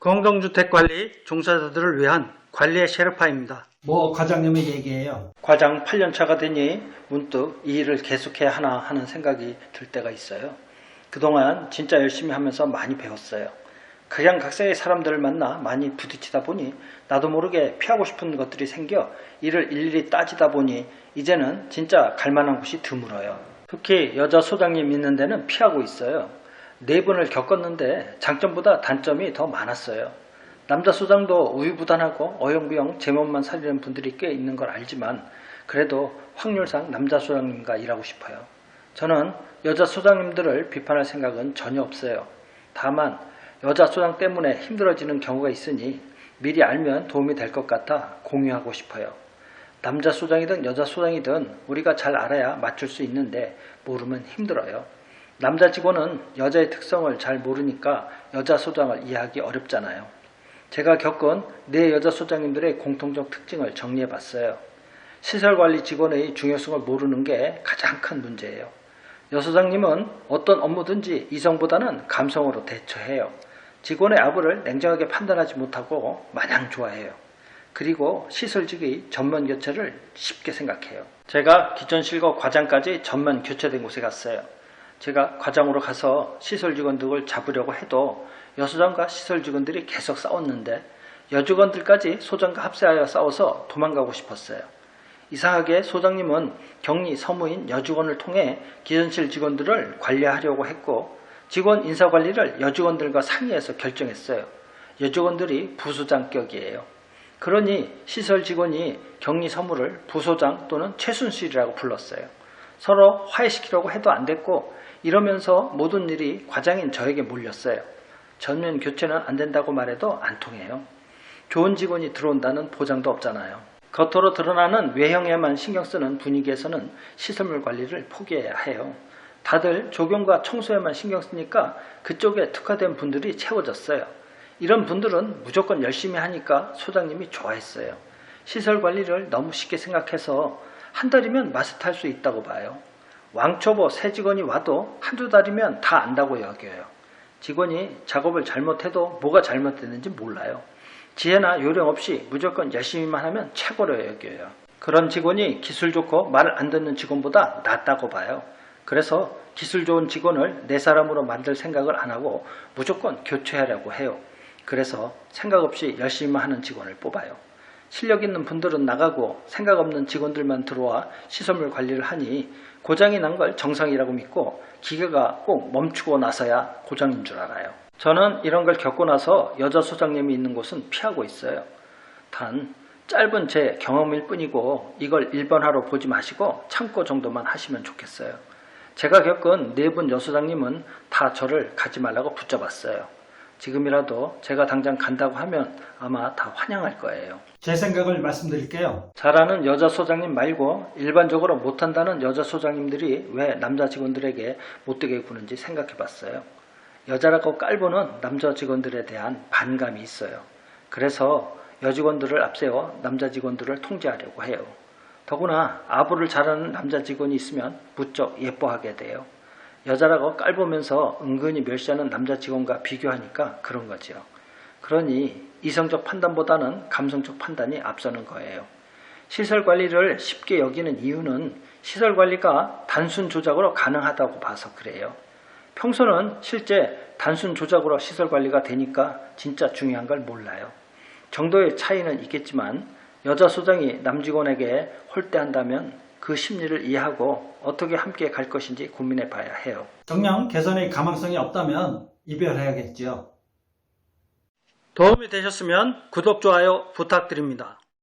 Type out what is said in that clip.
공동주택관리 종사자들을 위한 관리의 셰르파입니다. 뭐 과장님의 얘기예요. 과장 8년차가 되니 문득 이 일을 계속해야 하나 하는 생각이 들 때가 있어요. 그동안 진짜 열심히 하면서 많이 배웠어요. 각양각색의 사람들을 만나 많이 부딪히다 보니 나도 모르게 피하고 싶은 것들이 생겨 이를 일일이 따지다 보니 이제는 진짜 갈만한 곳이 드물어요. 특히 여자 소장님 있는 데는 피하고 있어요. 네 분을 겪었는데 장점보다 단점이 더 많았어요. 남자 소장도 우유부단하고 어영부영 제 몸만 살리는 분들이 꽤 있는 걸 알지만 그래도 확률상 남자 소장님과 일하고 싶어요. 저는 여자 소장님들을 비판할 생각은 전혀 없어요. 다만 여자 소장 때문에 힘들어지는 경우가 있으니 미리 알면 도움이 될 것 같아 공유하고 싶어요. 남자 소장이든 여자 소장이든 우리가 잘 알아야 맞출 수 있는데 모르면 힘들어요. 남자 직원은 여자의 특성을 잘 모르니까 여자 소장을 이해하기 어렵잖아요. 제가 겪은 네 여자 소장님들의 공통적 특징을 정리해 봤어요. 시설 관리 직원의 중요성을 모르는 게 가장 큰 문제예요. 여소장님은 어떤 업무든지 이성보다는 감성으로 대처해요. 직원의 아부를 냉정하게 판단하지 못하고 마냥 좋아해요. 그리고 시설직의 전면 교체를 쉽게 생각해요. 제가 기존실과 과장까지 전면 교체된 곳에 갔어요. 제가 과장으로 가서 시설 직원들을 잡으려고 해도 여소장과 시설 직원들이 계속 싸웠는데 여직원들까지 소장과 합세하여 싸워서 도망가고 싶었어요. 이상하게 소장님은 격리 서무인 여직원을 통해 기존실 직원들을 관리하려고 했고 직원 인사 관리를 여직원들과 상의해서 결정했어요. 여직원들이 부소장격이에요. 그러니 시설 직원이 격리 서무를 부소장 또는 최순실이라고 불렀어요. 서로 화해시키려고 해도 안 됐고 이러면서 모든 일이 과장인 저에게 몰렸어요. 전면 교체는 안 된다고 말해도 안 통해요. 좋은 직원이 들어온다는 보장도 없잖아요. 겉으로 드러나는 외형에만 신경 쓰는 분위기에서는 시설물 관리를 포기해야 해요. 다들 조경과 청소에만 신경 쓰니까 그쪽에 특화된 분들이 채워졌어요. 이런 분들은 무조건 열심히 하니까 소장님이 좋아했어요. 시설 관리를 너무 쉽게 생각해서 한 달이면 마스터할 수 있다고 봐요. 왕초보 새 직원이 와도 한두 달이면 다 안다고 여겨요. 직원이 작업을 잘못해도 뭐가 잘못됐는지 몰라요. 지혜나 요령 없이 무조건 열심히만 하면 최고로 여겨요. 그런 직원이 기술 좋고 말을 안 듣는 직원보다 낫다고 봐요. 그래서 기술 좋은 직원을 내 사람으로 만들 생각을 안 하고 무조건 교체하려고 해요. 그래서 생각 없이 열심히만 하는 직원을 뽑아요. 실력 있는 분들은 나가고 생각 없는 직원들만 들어와 시설물 관리를 하니 고장이 난 걸 정상이라고 믿고 기계가 꼭 멈추고 나서야 고장인 줄 알아요. 저는 이런 걸 겪고 나서 여자 소장님이 있는 곳은 피하고 있어요. 단 짧은 제 경험일 뿐이고 이걸 일반화로 보지 마시고 참고 정도만 하시면 좋겠어요. 제가 겪은 네 분 여소장님은 다 저를 가지 말라고 붙잡았어요. 지금이라도 제가 당장 간다고 하면 아마 다 환영할 거예요. 제 생각을 말씀드릴게요. 잘하는 여자 소장님 말고 일반적으로 못한다는 여자 소장님들이 왜 남자 직원들에게 못되게 구는지 생각해 봤어요. 여자라고 깔보는 남자 직원들에 대한 반감이 있어요. 그래서 여직원들을 앞세워 남자 직원들을 통제하려고 해요. 더구나 아부를 잘하는 남자 직원이 있으면 무척 예뻐하게 돼요. 여자라고 깔보면서 은근히 멸시하는 남자 직원과 비교하니까 그런 거지요. 그러니 이성적 판단보다는 감성적 판단이 앞서는 거예요. 시설 관리를 쉽게 여기는 이유는 시설 관리가 단순 조작으로 가능하다고 봐서 그래요. 평소는 실제 단순 조작으로 시설 관리가 되니까 진짜 중요한 걸 몰라요. 정도의 차이는 있겠지만 여자 소장이 남직원에게 홀대한다면 그 심리를 이해하고 어떻게 함께 갈 것인지 고민해 봐야 해요. 정녕 개선의 가망성이 없다면 이별해야겠지요. 도움이 되셨으면 구독, 좋아요 부탁드립니다.